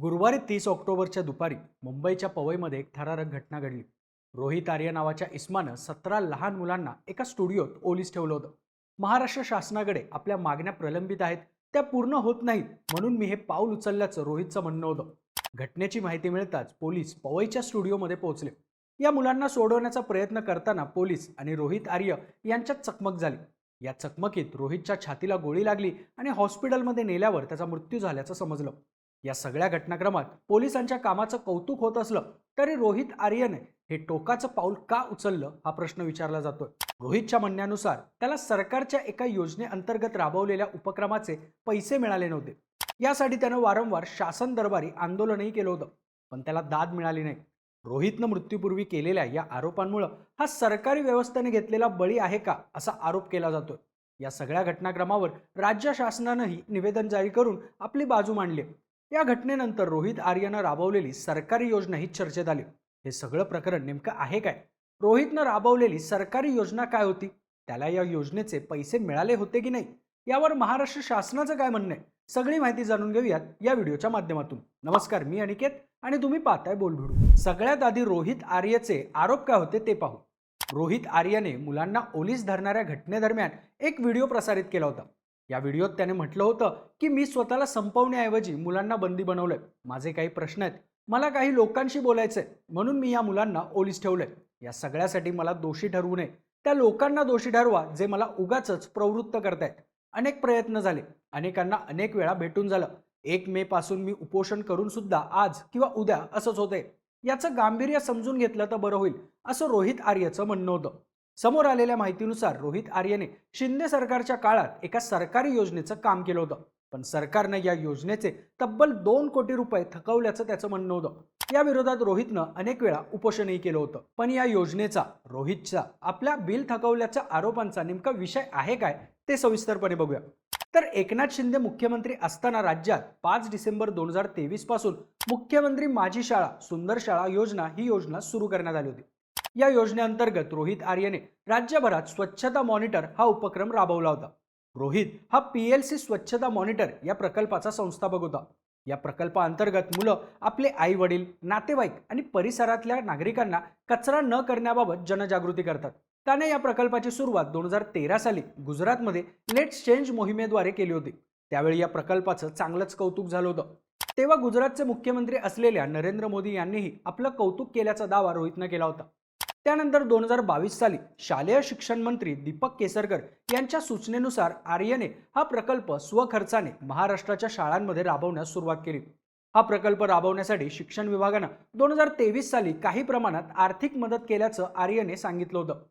गुरुवारी तीस ऑक्टोबरच्या दुपारी मुंबईच्या पवईमध्ये एक थरारक घटना घडली. रोहित आर्य नावाच्या इस्मानं सतरा लहान मुलांना एका स्टुडिओत ओलीस ठेवलं होतं. महाराष्ट्र शासनाकडे आपल्या मागण्या प्रलंबित आहेत त्या पूर्ण होत नाहीत म्हणून मी हे पाऊल उचलल्याचं रोहितचं म्हणणं होतं. घटनेची माहिती मिळताच पोलीस पवईच्या स्टुडिओमध्ये पोहोचले. या मुलांना सोडवण्याचा प्रयत्न करताना पोलीस आणि रोहित आर्य यांच्यात चकमक झाली. या चकमकीत रोहितच्या छातीला गोळी लागली आणि हॉस्पिटलमध्ये नेल्यावर त्याचा मृत्यू झाल्याचं समजलं. या सगळ्या घटनाक्रमात पोलिसांच्या कामाचं कौतुक होत असलं तरी रोहित आर्यने हे टोकाचं पाऊल का उचललं हा प्रश्न विचारला जातोय. रोहितच्या म्हणण्यानुसार त्याला सरकारच्या एका योजनेअंतर्गत राबवलेल्या उपक्रमाचे पैसे मिळाले नव्हते. यासाठी त्यानं वारंवार शासन दरबारी आंदोलनही केलं होतं पण त्याला दाद मिळाली नाही. रोहितनं मृत्यूपूर्वी केलेल्या या आरोपांमुळं हा सरकारी व्यवस्थेने घेतलेला बळी आहे का असा आरोप केला जातोय. या सगळ्या घटनाक्रमावर राज्य शासनानंही निवेदन जारी करून आपली बाजू मांडली या घटनेनंतर रोहित आर्यनं राबवलेली सरकारी योजना ही चर्चेत आली. हे सगळं प्रकरण नेमकं आहे काय? रोहितनं राबवलेली सरकारी योजना काय होती? त्याला या योजनेचे पैसे मिळाले होते की नाही? यावर महाराष्ट्र शासनाचं काय म्हणणं आहे? सगळी माहिती जाणून घेऊयात या व्हिडिओच्या माध्यमातून. नमस्कार मी अनिकेत आणि तुम्ही पाहताय बोलभिडू सगळ्यात आधी रोहित आर्यचे आरोप काय होते ते पाहू. रोहित आर्यने मुलांना ओलीस धरणाऱ्या घटनेदरम्यान एक व्हिडिओ प्रसारित केला होता. या व्हिडिओत त्याने म्हटलं होतं की मी स्वतःला संपवण्याऐवजी मुलांना बंदी बनवलंय. माझे काही प्रश्न आहेत. मला काही लोकांशी बोलायचंय. म्हणून मी या मुलांना ओलीस ठेवलंय. या सगळ्यासाठी मला दोषी ठरवू नये. त्या लोकांना दोषी ठरवा जे मला उगाच प्रवृत्त करतायत. अनेक प्रयत्न झाले. अनेकांना अनेक वेळा भेटून झालं. एक मे पासून मी उपोषण करून सुद्धा आज किंवा उद्या असंच होतंय. याचं गांभीर्य समजून घेतलं तर बरं होईल असं रोहित आर्यचं म्हणणं होतं. समोर आलेल्या माहितीनुसार रोहित आर्यने शिंदे सरकारच्या काळात एका सरकारी योजनेचं काम केलं होतं. पण सरकारनं या योजनेचे तब्बल दोन कोटी रुपये थकवल्याचं त्याचं म्हणणं होतं. या विरोधात रोहितनं अनेक वेळा उपोषणही केलं होतं. पण या योजनेचा रोहितचा आपल्या बिल थकवल्याच्या आरोपांचा नेमका विषय आहे काय ते सविस्तरपणे बघूया. तर एकनाथ शिंदे मुख्यमंत्री असताना राज्यात पाच डिसेंबर दोन हजार तेवीसपासून मुख्यमंत्री माझी शाळा सुंदर शाळा योजना ही योजना सुरू करण्यात आली होती. या योजनेअंतर्गत रोहित आर्यने राज्यभरात स्वच्छता मॉनिटर हा उपक्रम राबवला होता. रोहित हा पी एल सी स्वच्छता मॉनिटर या प्रकल्पाचा संस्थापक होता. या प्रकल्पाअंतर्गत मुलं आपले आई वडील नातेवाईक आणि परिसरातल्या नागरिकांना कचरा न करण्याबाबत जनजागृती करतात. त्याने या प्रकल्पाची सुरुवात दोन हजार तेरा साली गुजरातमध्ये लेट्स चेंज मोहिमेद्वारे केली होती. त्यावेळी या प्रकल्पाचं चांगलंच कौतुक झालं होतं. तेव्हा गुजरातचे मुख्यमंत्री असलेल्या नरेंद्र मोदी यांनीही आपलं कौतुक केल्याचा दावा रोहितनं केला होता. त्यानंतर दोन हजार बावीस साली शालेय शिक्षण मंत्री दीपक केसरकर यांच्या सूचनेनुसार आर्यने हा प्रकल्प स्वखर्चाने महाराष्ट्राच्या शाळांमध्ये राबवण्यास सुरुवात केली. हा प्रकल्प राबवण्यासाठी शिक्षण विभागानं दोन हजार तेवीस साली काही प्रमाणात आर्थिक मदत केल्याचं आर्यने सांगितलं होतं.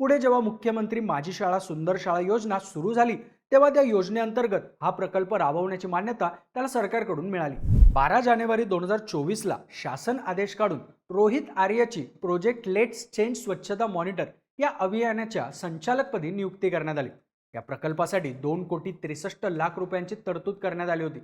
पुढे जेव्हा मुख्यमंत्री माझी शाळा सुंदर शाळा योजना सुरू झाली तेव्हा त्या योजनेअंतर्गत हा प्रकल्प राबवण्याची मान्यता त्याला सरकारकडून मिळाली. बारा जानेवारी दोन हजार चोवीसला शासन आदेश काढून रोहित आर्याची प्रोजेक्ट लेट्स चेंज स्वच्छता मॉनिटर या अभियानाच्या संचालकपदी नियुक्ती करण्यात आली. या प्रकल्पासाठी दोन कोटी त्रेसष्ट लाख रुपयांची तरतूद करण्यात आली होती.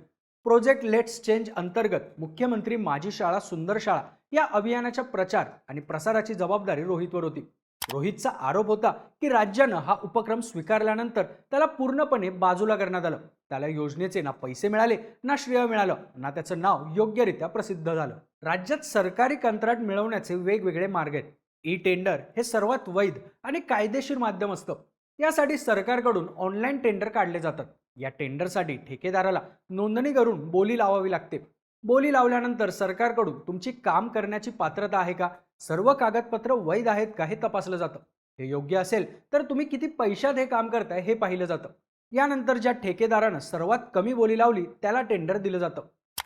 प्रोजेक्ट लेट्स चेंज अंतर्गत मुख्यमंत्री माझी शाळा सुंदर शाळा या अभियानाच्या प्रचार आणि प्रसाराची जबाबदारी रोहितवर होती. रोहितचा आरोप होता की राज्यानं हा उपक्रम स्वीकारल्यानंतर त्याला पूर्णपणे बाजूला करण्यात आलं. त्याला योजनेचे ना पैसे मिळाले ना श्रेय मिळालं ना त्याचं नाव योग्यरित्या प्रसिद्ध झालं. राज्यात सरकारी कंत्राट मिळवण्याचे वेगवेगळे मार्ग आहेत. ई टेंडर हे सर्वात वैध आणि कायदेशीर माध्यम असतं. यासाठी सरकारकडून ऑनलाईन टेंडर काढले जातात. या टेंडरसाठी ठेकेदाराला नोंदणी करून बोली लावावी लागते. बोली लावल्यानंतर सरकारकडून तुमची काम करण्याची पात्रता आहे का? सर्व कागदपत्र वैध आहेत का हे तपासलं जातं. हे योग्य असेल तर तुम्ही किती पैशात हे काम करताय हे पाहिलं जातं. यानंतर ज्या ठेकेदारानं सर्वात कमी बोली लावली त्याला टेंडर दिलं जातं.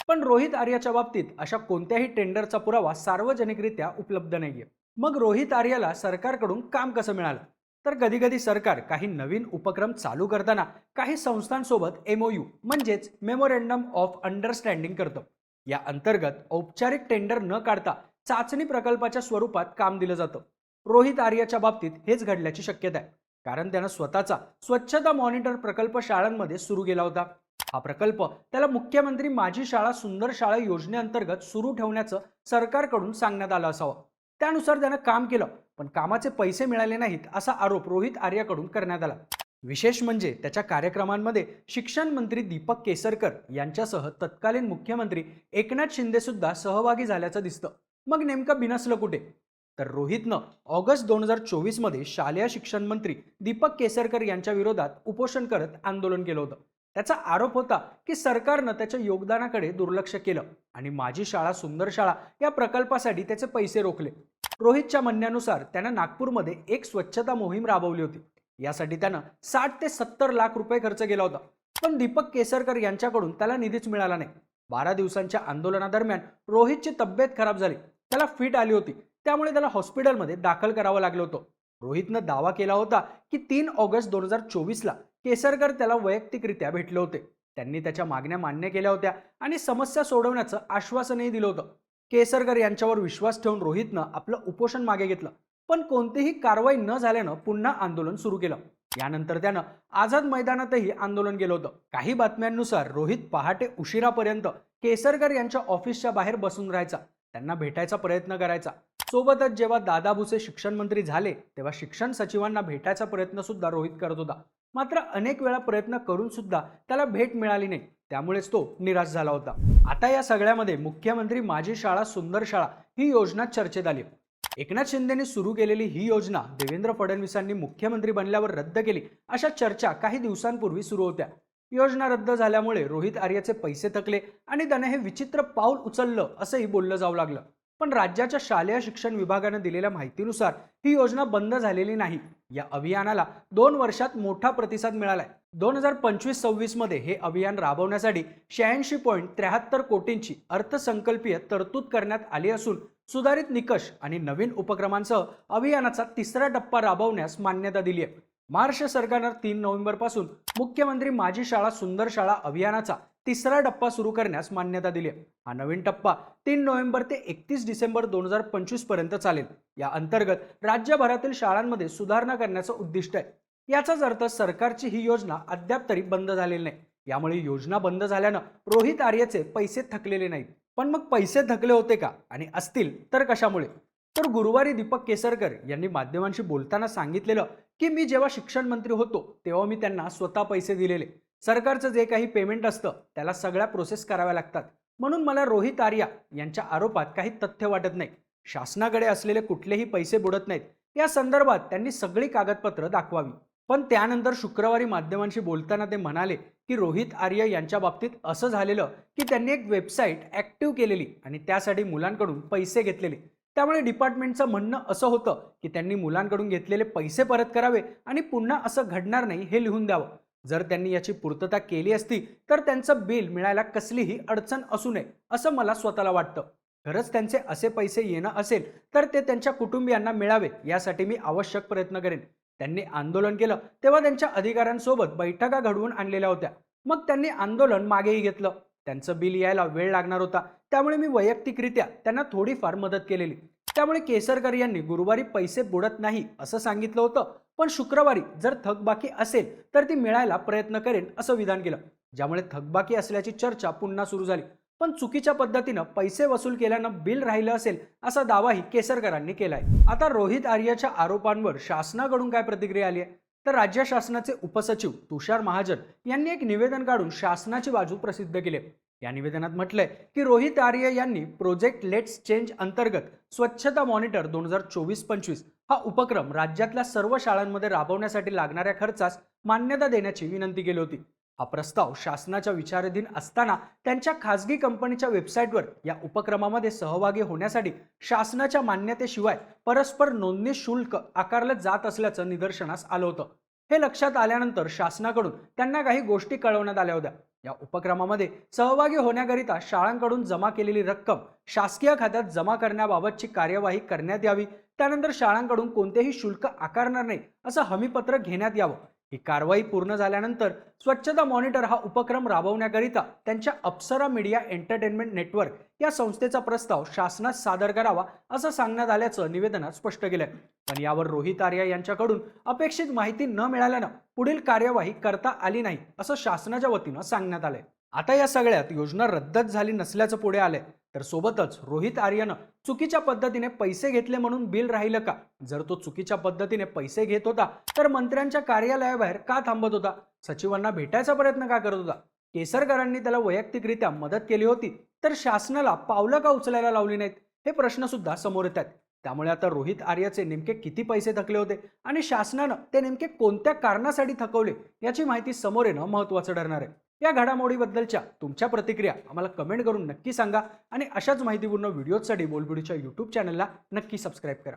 पण रोहित आर्याच्या बाबतीत अशा कोणत्याही टेंडरचा पुरावा सार्वजनिकरित्या उपलब्ध नाहीये. मग रोहित आर्याला सरकारकडून काम कसं मिळालं? तर कधीकधी सरकार काही नवीन उपक्रम चालू करताना काही संस्थांसोबत एमओयू म्हणजेच मेमोरेंडम ऑफ अंडरस्टँडिंग करतं. या अंतर्गत औपचारिक टेंडर न काढता चाचणी प्रकल्पाच्या स्वरूपात काम दिलं जातं. रोहित आर्याच्या बाबतीत हेच घडल्याची शक्यता आहे. कारण त्यानं स्वतःचा स्वच्छता मॉनिटर प्रकल्प शाळांमध्ये सुरू केला होता. हा प्रकल्प त्याला मुख्यमंत्री माझी शाळा सुंदर शाळा योजनेअंतर्गत सुरू ठेवण्याचं सरकारकडून सांगण्यात आलं असावं. त्यानुसार त्यानं काम केलं पण कामाचे पैसे मिळाले नाहीत असा आरोप रोहित आर्याकडून करण्यात आला. विशेष म्हणजे त्याच्या कार्यक्रमांमध्ये शिक्षण मंत्री दीपक केसरकर यांच्यासह तत्कालीन मुख्यमंत्री एकनाथ शिंदे सुद्धा सहभागी झाल्याचं दिसतं. मग नेमकं बिनसलं कुठे? तर रोहितनं ऑगस्ट दोन हजार चोवीसमध्ये शालेय शिक्षण मंत्री दीपक केसरकर यांच्या विरोधात उपोषण करत आंदोलन केलं होतं. त्याचा आरोप होता की सरकारनं त्याच्या योगदानाकडे दुर्लक्ष केलं आणि माझी शाळा सुंदर शाळा या प्रकल्पासाठी त्याचे पैसे रोखले. रोहितच्या म्हणण्यानुसार त्यानं नागपूरमध्ये एक स्वच्छता मोहीम राबवली होती. यासाठी त्यानं साठ ते सत्तर लाख रुपये खर्च केला होता. पण दीपक केसरकर यांच्याकडून त्याला निधीच मिळाला नाही. बारा दिवसांच्या आंदोलनादरम्यान रोहितची तब्येत खराब झाली. त्याला फिट आली होती. त्यामुळे त्याला हॉस्पिटलमध्ये दाखल करावं लागलं होतं. रोहितनं दावा केला होता की तीन ऑगस्ट दोन हजार चोवीसला केसरकर त्याला वैयक्तिकरित्या भेटले होते. त्यांनी त्याच्या मागण्या मान्य केल्या होत्या आणि समस्या सोडवण्याचं आश्वासनही दिलं होतं. केसरकर यांच्यावर विश्वास ठेवून रोहितनं आपलं उपोषण मागे घेतलं. पण कोणतीही कारवाई न झाल्यानं पुन्हा आंदोलन सुरू केलं. यानंतर त्यानं आझाद मैदानातही आंदोलन केलं होतं. काही बातम्यांनुसार रोहित पहाटे उशिरापर्यंत केसरकर यांच्या ऑफिसच्या बाहेर बसून राहायचा. त्यांना भेटायचा प्रयत्न करायचा. सोबतच जेव्हा दादा भुसे शिक्षण मंत्री झाले तेव्हा शिक्षण सचिवांना भेटायचा प्रयत्न सुद्धा रोहित करत होता. मात्र अनेक वेळा प्रयत्न करून सुद्धा त्याला भेट मिळाली नाही. त्यामुळेच तो निराश झाला होता. आता या सगळ्यामध्ये मुख्यमंत्री माझी शाळा सुंदर शाळा ही योजना चर्चेत आली. एकनाथ शिंदेने सुरू केलेली ही योजना देवेंद्र फडणवीसांनी मुख्यमंत्री बनल्यावर रद्द केली अशा चर्चा काही दिवसांपूर्वी सुरू होत्या. योजना रद्द झाल्यामुळे रोहित आर्याचे पैसे थकले आणि त्याने हे विचित्र पाऊल उचललं असंही बोललं जाऊ लागलं. पण राज्याच्या शालेय शिक्षण विभागानं दिलेल्या माहितीनुसार ही योजना बंद झालेली नाही. या अभियानाला दोन वर्षात मोठा प्रतिसाद मिळालाय. दोन हजार पंचवीस सव्वीसमध्ये हे अभियान राबवण्यासाठी शहाऐंशी पॉईंट त्र्याहत्तर कोटींची अर्थसंकल्पीय तरतूद करण्यात आली असून सुधारित निकष आणि नवीन उपक्रमांसह अभियानाचा तिसरा टप्पा राबवण्यास मान्यता दिली आहे. महाराष्ट्र सरकारनं तीन नोव्हेंबरपासून मुख्यमंत्री माझी शाळा सुंदर शाळा अभियानाचा तिसरा टप्पा सुरू करण्यास मान्यता दिली आहे. हा नवीन टप्पा तीन नोव्हेंबर ते एकतीस डिसेंबर दोन हजार पंचवीसपर्यंत चालेल. या अंतर्गत राज्यभरातील शाळांमध्ये सुधारणा करण्याचं उद्दिष्ट आहे. याचाच अर्थ सरकारची ही योजना अद्याप तरी बंद झालेली नाही. यामुळे योजना बंद झाल्यानं रोहित आर्यचे पैसे थकलेले नाहीत. पण मग पैसे थकले होते का? आणि असतील तर कशामुळे? तर गुरुवारी दीपक केसरकर यांनी माध्यमांशी बोलताना सांगितलेलं की मी जेव्हा शिक्षण मंत्री होतो तेव्हा मी त्यांना स्वतः पैसे दिलेले. सरकारचं जे काही पेमेंट असतं त्याला सगळ्या प्रोसेस कराव्या लागतात. म्हणून मला रोहित आर्या यांच्या आरोपात काही तथ्य वाटत नाही. शासनाकडे असलेले कुठलेही पैसे बुडत नाहीत. या संदर्भात त्यांनी सगळी कागदपत्र दाखवावी. पण त्यानंतर शुक्रवारी माध्यमांशी बोलताना ते म्हणाले की रोहित आर्य यांच्या बाबतीत असं झालेलं की त्यांनी एक वेबसाईट ॲक्टिव्ह केलेली आणि त्यासाठी मुलांकडून पैसे घेतलेले. त्यामुळे डिपार्टमेंटचं म्हणणं असं होतं की त्यांनी मुलांकडून घेतलेले पैसे परत करावे आणि पुन्हा असं घडणार नाही हे लिहून द्यावं. जर त्यांनी याची पूर्तता केली असती तर त्यांचं बिल मिळायला कसलीही अडचण असू नये असं मला स्वतःला वाटतं. खरंच त्यांचे असे पैसे येणं असेल तर ते त्यांच्या कुटुंबियांना मिळावे यासाठी मी आवश्यक प्रयत्न करेन. त्यांनी आंदोलन केलं. तेव्हा त्यांच्या अधिकाऱ्यांसोबत बैठका घडवून आणलेल्या होत्या. मग त्यांनी आंदोलन मागेही घेतलं. त्यांचं बिल यायला वेळ लागणार होता. त्यामुळे मी वैयक्तिकरित्या त्यांना थोडीफार मदत केलेली. त्यामुळे केसरकर यांनी गुरुवारी पैसे बुडत नाही असं सांगितलं होतं. पण शुक्रवारी जर थकबाकी असेल तर ती मिळायला प्रयत्न करेन असं विधान केलं. ज्यामुळे थकबाकी असल्याची चर्चा पुन्हा सुरू झाली. पण चुकीच्या पद्धतीनं पैसे वसूल केल्यानं बिल राहिलं असेल असा दावाही केसरकरांनी केलाय. आता रोहित आर्याच्या आरोपांवर शासनाकडून काय प्रतिक्रिया आली आहे? तर राज्य शासनाचे उपसचिव तुषार महाजन यांनी एक निवेदन काढून शासनाची बाजू प्रसिद्ध केली या निवेदनात म्हटलंय की रोहित आर्य यांनी प्रोजेक्ट लेट्स चेंज अंतर्गत स्वच्छता मॉनिटर दोन हजार चोवीस पंचवीस हा उपक्रम राज्यातल्या सर्व शाळांमध्ये राबवण्यासाठी लागणाऱ्या खर्चास मान्यता देण्याची विनंती केली होती. हा प्रस्ताव शासनाच्या विचाराधीन असताना त्यांच्या खासगी कंपनीच्या वेबसाईटवर या उपक्रमामध्ये सहभागी होण्यासाठी शासनाच्या मान्यतेशिवाय परस्पर नोंदणी शुल्क आकारलं जात असल्याचं निदर्शनास आलं होतं. हे लक्षात आल्यानंतर शासनाकडून त्यांना काही गोष्टी कळवण्यात आल्या होत्या. या उपक्रमामध्ये सहभागी होण्याकरिता शाळांकडून जमा केलेली रक्कम शासकीय खात्यात जमा करण्याबाबतची कार्यवाही करण्यात यावी. त्यानंतर शाळांकडून कोणतेही शुल्क आकारणार नाही असं हमीपत्र घेण्यात यावं. ही कारवाई पूर्ण झाल्यानंतर स्वच्छता मॉनिटर हा उपक्रम राबवण्याकरिता त्यांच्या अप्सरा मीडिया एंटरटेनमेंट नेटवर्क या संस्थेचा प्रस्ताव शासनास सादर करावा असं सांगण्यात आल्याचं निवेदनात स्पष्ट केलंय. पण यावर रोहित आर्या यांच्याकडून अपेक्षित माहिती न मिळाल्यानं पुढील कार्यवाही करता आली नाही असं शासनाच्या वतीनं सांगण्यात आलंय. आता या सगळ्यात योजना रद्दच झाली नसल्याचं पुढे आलंय. तर सोबतच रोहित आर्यनं चुकीच्या पद्धतीने पैसे घेतले म्हणून बिल राहिलं का? जर तो चुकीच्या पद्धतीने पैसे घेत होता तर मंत्र्यांच्या कार्यालयाबाहेर का थांबत होता? सचिवांना भेटायचा प्रयत्न का करत होता? केसरकरांनी त्याला वैयक्तिकरित्या मदत केली होती तर शासनाला पावलं का उचलायला लावली नाहीत? हे प्रश्न सुद्धा समोर येत आहेत. त्यामुळे आता रोहित आर्याचे नेमके किती पैसे थकले होते आणि शासनानं ते नेमके कोणत्या कारणासाठी थकवले याची माहिती समोर येणं महत्त्वाचं ठरणार आहे. या घडामोडीबद्दलच्या तुमच्या प्रतिक्रिया आम्हाला कमेंट करून नक्की सांगा आणि अशाच माहितीपूर्ण व्हिडिओसाठी बोलबिडीच्या यूट्यूब चॅनलला नक्की सबस्क्राईब करा.